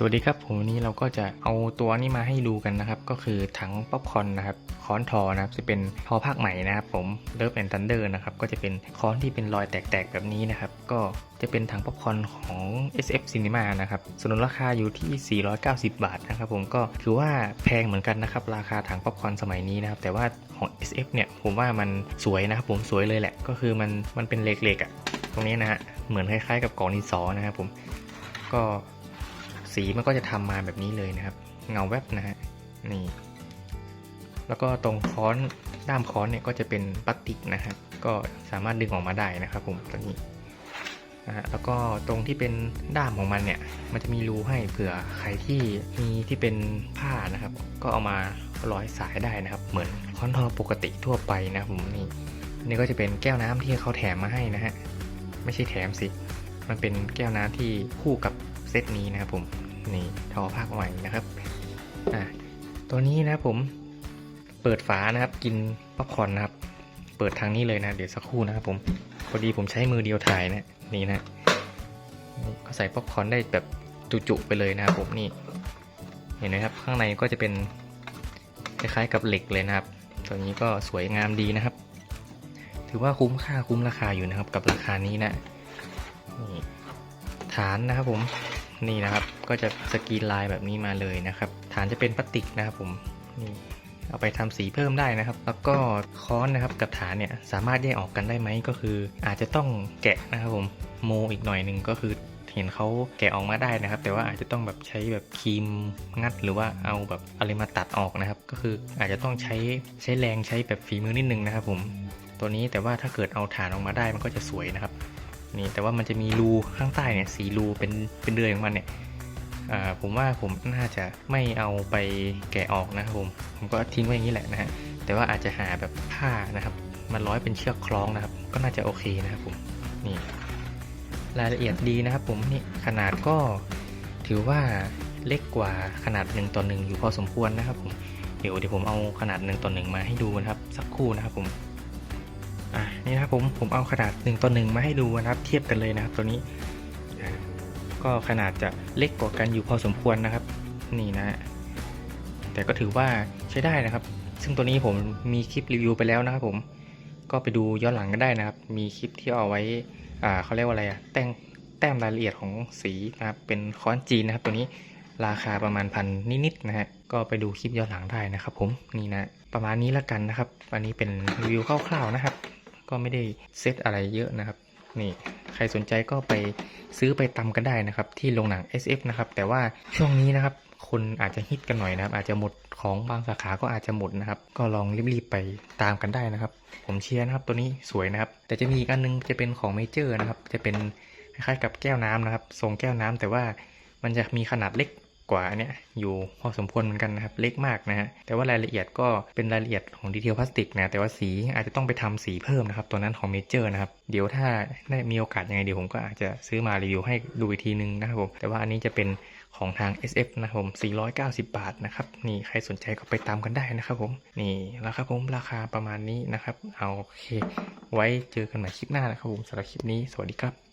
สวัสดีครับผมวันนี้เราก็จะเอาตัวนี้มาให้ดูกันนะครับ ก็คือถังป๊อปคอนนะครับค้อนทอนะครับจะเป็นทอภาคใหม่นะครับผมเลิฟแอนด์ทันเดอร์นะครับก็จะเป็นค้อนที่เป็นรอยแตกๆแบบนี้นะครับ ก็จะเป็นถังป๊อปคอนของ SF Cinema นะครับสนุนราคาอยู่ที่ 490 บาทนะครับผมก็ถือว่าแพงเหมือนกันนะครับ ราคาถังป๊อปคอนสมัยนี้นะครับ แต่ว่าของ SF เนี่ยผมว่ามันสวยนะครับผมสวยเลยแหละ ก็คือมันมันเป็นเหล็กๆอะ่ะตรงนี้นะฮะเหมือนคล้ายๆ กับกล่องดินสอนะครับผมก็ สีมันก็จะทำมาแบบนี้เลยนะครับ เงาแวบนะฮะนี่ แล้วก็ตรงค้อนด้ามค้อนเนี่ยก็จะเป็นพลาสติกนะฮะก็สามารถดึงออกมาได้นะครับผมตัวนี้นะฮะแล้วก็ตรงที่เป็นด้ามของมันเนี่ย มันจะมีรูให้เผื่อใครที่มีที่เป็นผ้านะครับ ก็เอามาร้อยสายได้นะครับ เหมือนค้อนทอปกติทั่วไปนะครับผมนี่นี่ก็จะเป็นแก้วน้ำที่เขาแถมมาให้นะฮะไม่ใช่แถมสิ มันเป็นแก้วน้ำที่คู่กับเซตนี้นะครับผม นี่ทอภาคใหม่นะครับอะตัวนี้นะผมเปิดฝานะครับ กินป๊อปคอร์นนะครับ เปิดทางนี้เลยนะเดี๋ยวสักครู่นะครับผมพอดีผมใช้มือเดียวถ่ายนะนี่นะก็ใส่ป๊อปคอร์นได้แบบจุๆไปเลยนะครับผมนี่ เห็นไหมครับข้างในก็จะเป็นคล้ายๆกับเหล็กเลยนะครับ ตัวนี้ก็สวยงามดีนะครับ ถือว่าคุ้มค่าคุ้มราคาอยู่นะครับ กับราคานี้นะนี่ฐานนะครับผม นี่นะครับ ก็จะสกรีนลายแบบนี้มาเลยนะครับ ฐานจะเป็นพลาสติกนะครับผมนี่เอาไปทำสีเพิ่มได้นะครับ แล้วก็ค้อนนะครับกับฐานเนี่ยสามารถแยกออกกันได้ไหมก็คือ อาจจะต้องแกะนะครับผมโมอีกหน่อยหนึ่งก็คือเห็นเขาแกะออกมาได้นะครับ แต่ว่าอาจจะต้องแบบใช้แบบครีมงัด หรือว่าเอาแบบอะไรมาตัดออกนะครับ ก็คืออาจจะต้องใช้ใช้แรงใช้แบบฝีมือนิดนึงนะครับผมตัวนี้แต่ว่าถ้าเกิดเอาฐานออกมาได้มันก็จะสวยนะครับ นี่แต่ว่ามันจะมีรูข้างใต้เนี่ยสีรูเป็นเป็นเดือยของมันเนี่ยผมว่าผมน่าจะไม่เอาไปแกะออกนะครับผมผมก็ทิ้งไว้อย่างนี้แหละนะฮะแต่ว่าอาจจะหาแบบผ้านะครับมาร้อยเป็นเชือกคล้องนะครับ ก็น่าจะโอเคนะครับผมนี่รายละเอียดดีนะครับผมนี่ขนาดก็ถือว่าเล็กกว่าขนาดหนึ่งต่อหนึ่งอยู่พอสมควรนะครับผมเดี๋ยวเดี๋ยวผมเอาขนาดหนึ่งต่อหนึ่งมาให้ดูนะครับสักครู่นะครับผม อะนี่นะครับผมผมเอาขนาด1ต่อ1มาให้ดูนะครับเทียบกันเลยนะครับตัวนี้ ก็ขนาดจะเล็กกว่ากันอยู่พอสมควรนะครับ นี่นะ แต่ก็ถือว่าใช้ได้นะครับ ซึ่งตัวนี้ผมมีคลิปรีวิวไปแล้วนะครับผมก็ไปดูย้อนหลังกันได้นะครับ มีคลิปที่เอาไว้อ่าเขาเรียกว่าอะไรอะแต่งแต้มรายละเอียดของสีนะครับ เป็นค้อนจีนนะครับ ตัวนี้ราคาประมาณพันนิดๆนะฮะ ก็ไปดูคลิปย้อนหลังได้นะครับผม นี่นะ ประมาณนี้แล้วกันนะครับ อันนี้เป็นรีวิวคร่าวๆนะครับ ก็ไม่ได้เซตอะไรเยอะนะครับ นี่ใครสนใจก็ไปซื้อไปตำกันได้นะครับ ที่โรงหนัง SF นะครับ แต่ว่าช่วงนี้นะครับ คนอาจจะฮิตกันหน่อยนะครับ อาจจะหมดของบางสาขาก็อาจจะหมดนะครับ ก็ลองรีบๆไปตามกันได้นะครับ ผมเชียร์นะครับตัวนี้สวยนะครับ แต่จะมีอีกอันนึงจะเป็นของเมเจอร์นะครับ จะเป็นคล้ายๆกับแก้วน้ำนะครับทรงแก้วน้ำแต่ว่ามันจะมีขนาดเล็ก กว่าเนี่ยอยู่พอสมควรเหมือนกันนะครับเล็กมากนะฮะแต่ว่ารายละเอียดก็เป็นรายละเอียดของดีเทลพลาสติกนะแต่ว่าสีอาจจะต้องไปทำสีเพิ่มนะครับตัวนั้นของเมเจอร์นะครับเดี๋ยวถ้าได้มีโอกาสยังไงเดี๋ยวผมก็อาจจะซื้อมารีวิวให้ดูอีกทีนึงนะครับผมแต่ว่าอันนี้จะเป็นของทาง SF นะครับผม 490 บาทนะครับ นี่ใครสนใจก็ไปตามกันได้นะครับผม นี่แล้วครับผมราคาประมาณนี้นะครับ เอาโอเค ไว้เจอกันใหม่คลิปหน้านะครับผมสำหรับคลิปนี้ สวัสดีครับ